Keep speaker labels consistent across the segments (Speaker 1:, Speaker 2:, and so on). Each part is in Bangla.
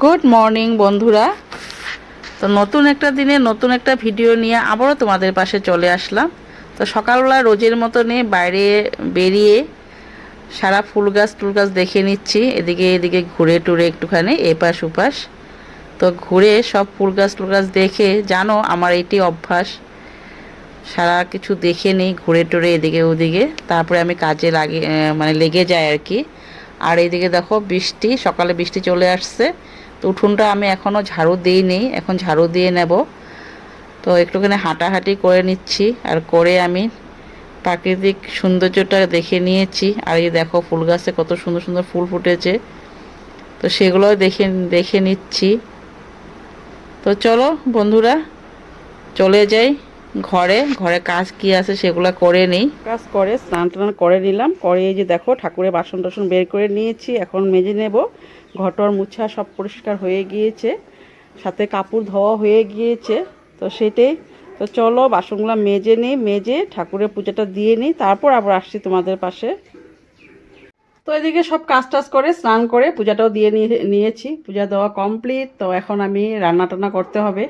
Speaker 1: গুড মর্নিং বন্ধুরা। তো নতুন একটা দিনে নতুন একটা ভিডিও নিয়ে আবারও তোমাদের পাশে চলে আসলাম। তো সকালবেলা রোজের মতনই বাইরে বেরিয়ে সারা ফুল গাছ টুল গাছ দেখে নিচ্ছি। এদিকে এদিকে ঘুরে টুরে একটুখানি এপাশ উপাস তো ঘুরে সব ফুল গাছ টুল গাছ দেখে জানো আমার এটি অভ্যাস। সারা কিছু দেখে নিই, ঘুরে টুরে এদিকে ওদিকে। তারপরে আমি কাজে লাগে মানে লেগে যাই আর কি। আর এইদিকে দেখো বৃষ্টি, সকালে বৃষ্টি চলে আসছে। তো উঠোনটা আমি এখনও ঝাড়ু দিই দিইনি, এখন ঝাড়ু দিয়ে নেব। তো একটুখানি হাঁটাহাঁটি করে নিচ্ছি আর করে আমি প্রাকৃতিক সৌন্দর্যটা দেখে নিয়েছি। আর এই দেখো ফুল গাছে কত সুন্দর সুন্দর ফুল ফুটেছে। তো সেগুলো দেখে দেখে নিচ্ছি। তো চলো বন্ধুরা, চলে যাই। ঘরে ঘরে কাজ কি আছে সেগুলো করে নিই। কাজ করে, স্নান টান করে নিলাম, করে এই যে দেখো, ঠাকুরের বাসন টাসন বের করে নিয়েছি, এখন মেজে নেব। ঘটর মুছা সব পরিষ্কার হয়ে গিয়েছে, সাথে কাপড় ধোয়া হয়ে গিয়েছে, তো সেটাই। তো চলো, বাসনগুলো মেজে নিই, মেজে ঠাকুরের পূজাটা দিয়ে নিই, তারপর আবার আসছি তোমাদের পাশে। তো এদিকে সব কাজ টাজ করে, স্নান করে পূজাটাও দিয়ে নিয়ে- নিয়েছি, পূজা দেওয়া কমপ্লিট তো এখন আমি রান্না টান্না করতে হবে।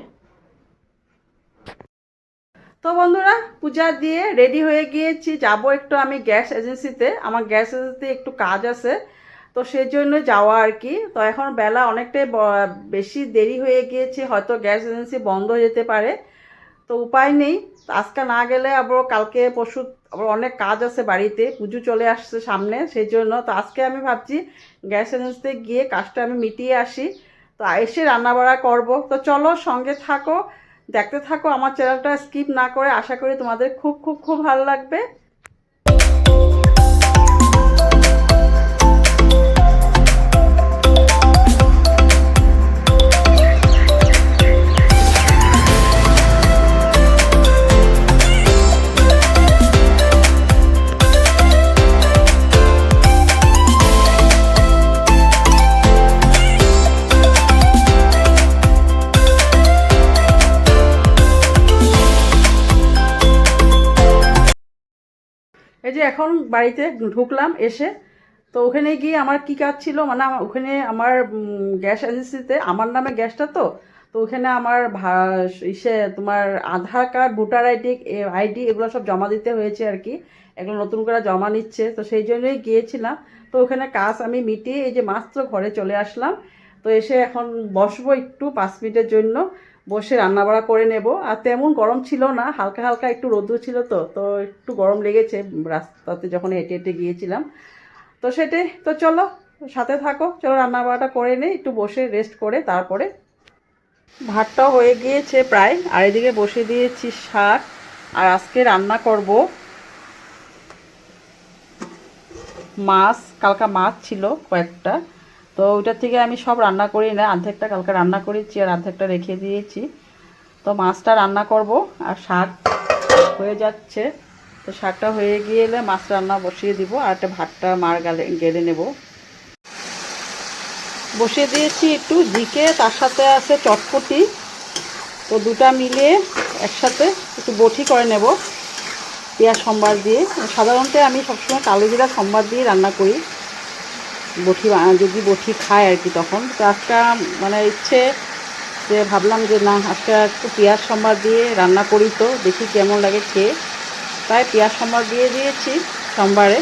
Speaker 1: তো বন্ধুরা, পূজা দিয়ে রেডি হয়ে গিয়েছি। যাব একটু আমি গ্যাস এজেন্সিতে আমার গ্যাস এজেন্সিতে একটু কাজ আছে, তো সেই জন্য যাওয়া আর কি। তো এখন বেলা অনেকটাই বেশি দেরি হয়ে গিয়েছে, হয়তো গ্যাস এজেন্সি বন্ধ হয়ে যেতে পারে। তো উপায় নেই। আজকে না গেলে আবার কালকে পরশু আবার অনেক কাজ আছে বাড়িতে, পুজো চলে আসছে সামনে সেই জন্য তো আজকে আমি ভাবছি গ্যাস এজেন্সিতে গিয়ে কাজটা আমি মিটিয়ে আসি। তো এসে রান্নাবাড়া করব। তো চলো সঙ্গে থাকো। দেখতে থাকো, আমার চ্যানেলটা স্কিপ না করে আশা করি তোমাদের খুব খুব খুব ভালো লাগবে। যে এখন বাড়িতে ঢুকলাম এসে, তো ওখানে গিয়ে আমার কি কাজ ছিল? মানে ওখানে আমার গ্যাস এজেন্সিতে, আমার নামে গ্যাসটা তো তো ওখানে আমার ইসে তোমার Aadhaar card, voter ID ID এগুলো সব জমা দিতে হয়েছে আর কি। এগুলো নতুন করে জমা নিচ্ছে, তো সেই জন্যই গিয়েছিলাম। তো ওখানে কাজ আমি মিটিয়ে এই যে মাত্র ঘরে চলে আসলাম। তো এসে এখন বসবো একটু পাঁচ মিনিটের জন্য। বসে রান্নাবাড়া করে নেব। আর তেমন গরম ছিল না, হালকা হালকা একটু রোদ্র ছিল তো তো একটু গরম লেগেছে রাস্তাতে যখন হেঁটে হেঁটে গিয়েছিলাম। তো সেটাই, তো চলো সাথে থাকো, চলো রান্নাবাড়াটা করে নিই, একটু বসে রেস্ট করে তারপরে ভাতটাও হয়ে গিয়েছে প্রায়, আর এদিকে বসে দিয়েছি শাক, আর আজকে রান্না করব মাছ, কালকা মাছ ছিল কয়েকটা। তো ওইটার থেকে আমি সব রান্না করি না অর্ধেকটা কালকে রান্না করেছি আর অর্ধেকটা রেখে দিয়েছি। তো মাছটা রান্না করব আর শাক হয়ে যাচ্ছে। তো শাকটা হয়ে গিয়ে এলে মাছ রান্না বসিয়ে দিব আর একটা ভাতটা মার গালে গেলে নেব। বসিয়ে দিয়েছি একটু জিকে, তার সাথে আছে চটপটি। তো দুটা মিলিয়ে একসাথে একটু বটি করে নেব পেঁয়াজ সম্বার দিয়ে। সাধারণত আমি সবসময় কালো জিরা সম্বার দিয়ে রান্না করি। বটি যদি বটি খায় আর কি তখন। তো আজকে মানে ইচ্ছে যে ভাবলাম যে না, আজকে একটু পেঁয়াজ সম্বার দিয়ে রান্না করি তো, দেখি কেমন লাগে খেয়ে। তাই পেঁয়াজ সম্বার দিয়ে দিয়েছি সোমবারে।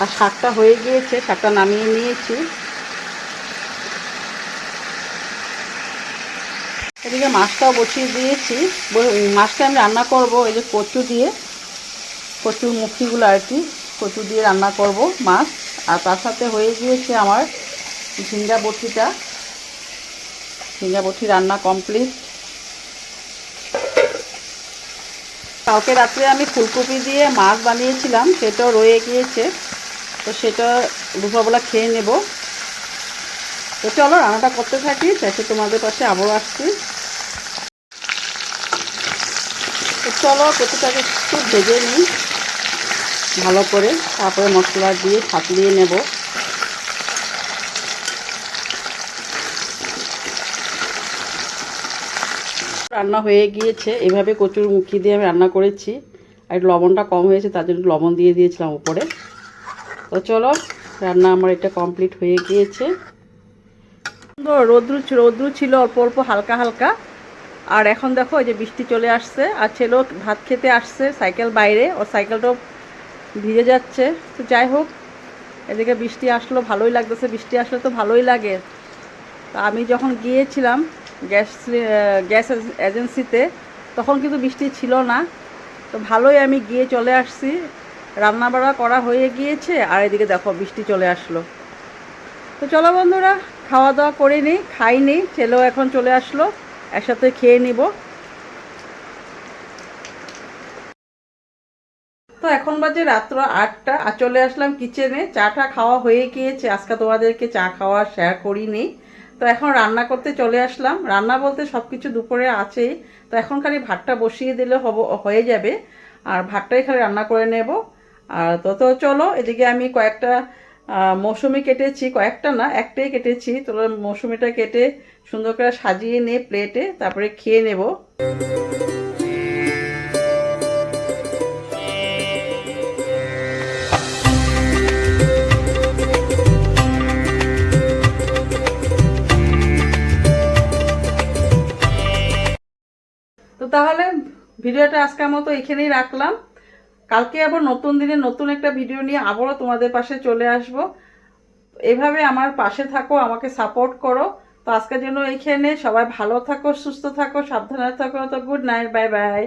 Speaker 1: আর শাকটা হয়ে গিয়েছে, শাকটা নামিয়ে নিয়েছি। এদিকে মাছটাও বসিয়ে দিয়েছি। মাছটা আমি রান্না করব, এই যে কচু দিয়ে। কচুর মুখিগুলো আর কি, কচু দিয়ে রান্না করব মাছ। আর তার সাথে হয়ে গিয়েছে আমার ঝিঙ্গা বটিটা। ঝিঙ্গা বটি রান্না কমপ্লিট। কালকে রাত্রে আমি ফুলকপি দিয়ে মাছ বানিয়েছিলাম, সেটাও রয়ে গিয়েছে। তো সেটা দুপুরবেলা খেয়ে নেব। তো চলো রান্নাটা করতে থাকি, শেষে তোমাদের পাশে আবারও আসছি তো চলো কচুটাকে একটু ভেজে নিই। ভালো করে তারপরে মশলা দিয়ে ছাতলিয়ে নেব। রান্না হয়ে গিয়েছে। এভাবে কচুর মুখি দিয়ে আমি রান্না করেছি। আর লবণটা কম হয়েছে, তার জন্য লবণ দিয়ে দিয়েছিলাম উপরে। তো চলো, রান্না আমার এটা কমপ্লিট হয়ে গিয়েছে। রোদ্রু রোদ্রু ছিল অল্প অল্প, হালকা হালকা। আর এখন দেখো যে বৃষ্টি চলে আসছে, আর ছেলেও ভাত খেতে আসছে সাইকেল বাইরে ওর সাইকেলটাও ভিজে যাচ্ছে। তো যাই হোক, এদিকে বৃষ্টি আসলো, ভালোই লাগতেছে। বৃষ্টি আসলে তো ভালোই লাগে। তা আমি যখন গিয়েছিলাম গ্যাস গ্যাস এজ- এজেন্সিতে, তখন কিন্তু বৃষ্টি ছিল না। তো ভালোই আমি গিয়ে চলে আসছি। রান্না বাড়া করা হয়ে গিয়েছে, আর এদিকে দেখো বৃষ্টি চলে আসলো। তো চলো বন্ধুরা খাওয়া দাওয়া করে খাইনি ছেলেও এখন চলে আসলো। একসাথে খেয়ে নিব। তো এখন বাজে রাত্র আটটা, আর চলে আসলাম কিচেনে। চাটা খাওয়া হয়ে গিয়েছে। আজকে তোমাদেরকে চা খাওয়া শেয়ার করিনি। তো এখন রান্না করতে চলে আসলাম। রান্না বলতে সব কিছু দুপুরে আছেই তো এখন খালি ভাতটা বসিয়ে দিলে হব, হয়ে যাবে। আর ভাতটাই খালি রান্না করে নেব। আর তো তো চলো, এদিকে আমি কয়েকটা মৌসুমি কেটেছি কয়েকটা না, একটাই কেটেছি। তো মৌসুমিটা কেটে সুন্দর করে সাজিয়ে নিয়ে প্লেটে তারপরে খেয়ে নেব। তো তাহলে ভিডিওটা আজকের মতো এখানেই রাখলাম। কালকে আবার নতুন দিনে নতুন একটা ভিডিও নিয়ে আবারও তোমাদের পাশে চলে আসব। এভাবে আমার পাশে থাকো, আমাকে সাপোর্ট করো। তো আজকের জন্য এইখানে। সবাই ভালো থাকো, সুস্থ থাকো, সাবধানে থাকো। তো গুড নাইট বাই বাই